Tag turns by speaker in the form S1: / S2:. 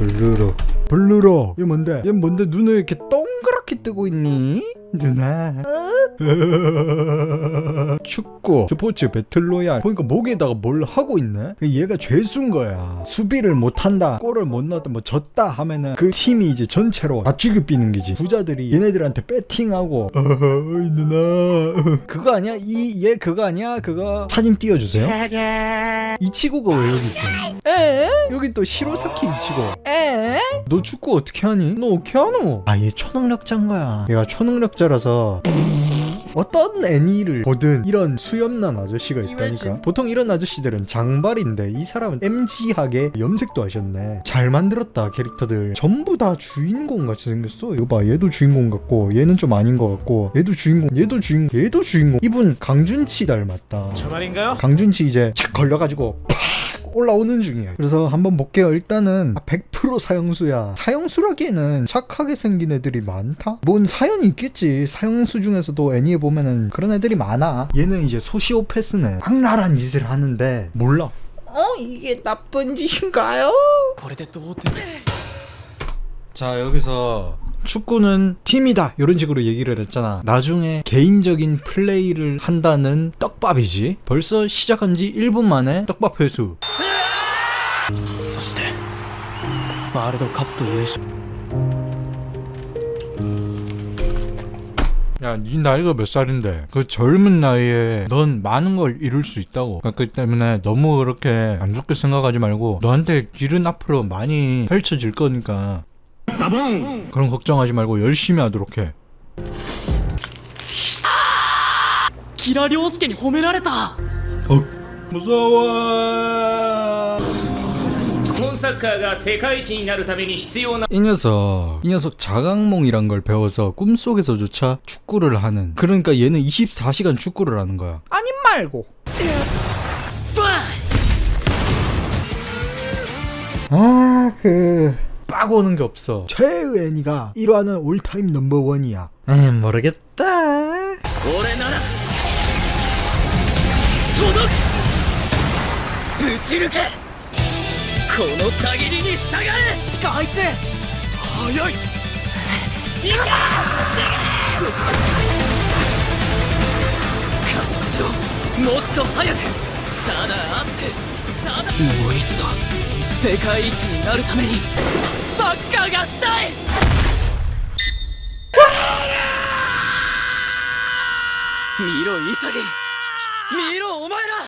S1: 블루로. 블루로. 얘 뭔데? 얘 뭔데? 눈을 이렇게 동그랗게 뜨고 있니 누나 축구 스포츠 배틀로얄. 보니까 목에다가 뭘 하고 있네? 얘가 죄수인 거야. 수비를 못한다 골을 못 넣었다 뭐 졌다 하면은 그 팀이 이제 전체로 다 죽여비는 거지. 부자들이 얘네들한테 배팅하고 어이 누나. 그거 아니야? 이 얘 그거 아니야? 그거 사진 띄워주세요. 이치고가 왜 여기 있어? 에? 여기 또 시로사키 이치고 에? 너 축구 어떻게 하니? 너 어떻게 하노? 아얘 초능력자인 거야. 얘가 초능력자 라서 어떤 애니를 보든 이런 수염난 아저씨가 있다니까. 보통 이런 아저씨들은 장발인데 이 사람은 MG하게 염색도 하셨네. 잘 만들었다 캐릭터들. 전부 다 주인공 같이 생겼어. 이거 봐 얘도 주인공 같고 얘는 좀 아닌 것 같고 얘도 주인공 얘도 주인공 얘도 주인공. 이분 강준치 닮았다.
S2: 저 말인가요?
S1: 강준치 이제 착 걸려가지고 팍 올라오는 중이에요. 그래서 한번 볼게요. 일단은 100% 사형수야. 사형수라기에는 착하게 생긴 애들이 많다? 뭔 사연이 있겠지. 사형수 중에서도 애니에 보면은 그런 애들이 많아. 얘는 이제 소시오패스네. 악랄한 짓을 하는데 몰라. 어? 이게 나쁜 짓인가요? 자 여기서 축구는 팀이다 이런 식으로 얘기를 했잖아 나중에 개인적인 플레이를 한다는 떡밥이지 벌써 시작한 지 1분 만에 떡밥 회수
S3: そして、ワールドカップ優勝。
S1: 야, 네 나이가 몇 살인데 그 젊은 나이에 넌 많은 걸 이룰 수 있다고. 그렇기 때문에 너무 그렇게 안 좋게 생각하지 말고 너한테 길은 앞으로 많이 펼쳐질 거니까. 그런 걱정하지 말고 열심히 하도록 해.
S3: キラ涼介に褒められた
S1: 어, 무서워.
S4: 日本サッカーが世界一になるために必要な
S1: 이 녀석, 이 녀석 자각몽이란 걸 배워서 꿈속에서조차 축구를 하는. 그러니까 얘는 24시간 축구를 하는 거야. 아님 말고.
S3: バ
S1: 아, 그 빠고는 게 없어. 최의 애니가 1화는 올타임 넘버원이야. 에 모르겠다.
S3: ン俺なら届くぶち抜け このたぎりに従え！地下入って早い！いか加速しろ！もっと早く！ただあって！ただ！もう一度！世界一になるために！サッカーがしたい！見ろ潔！見ろお前ら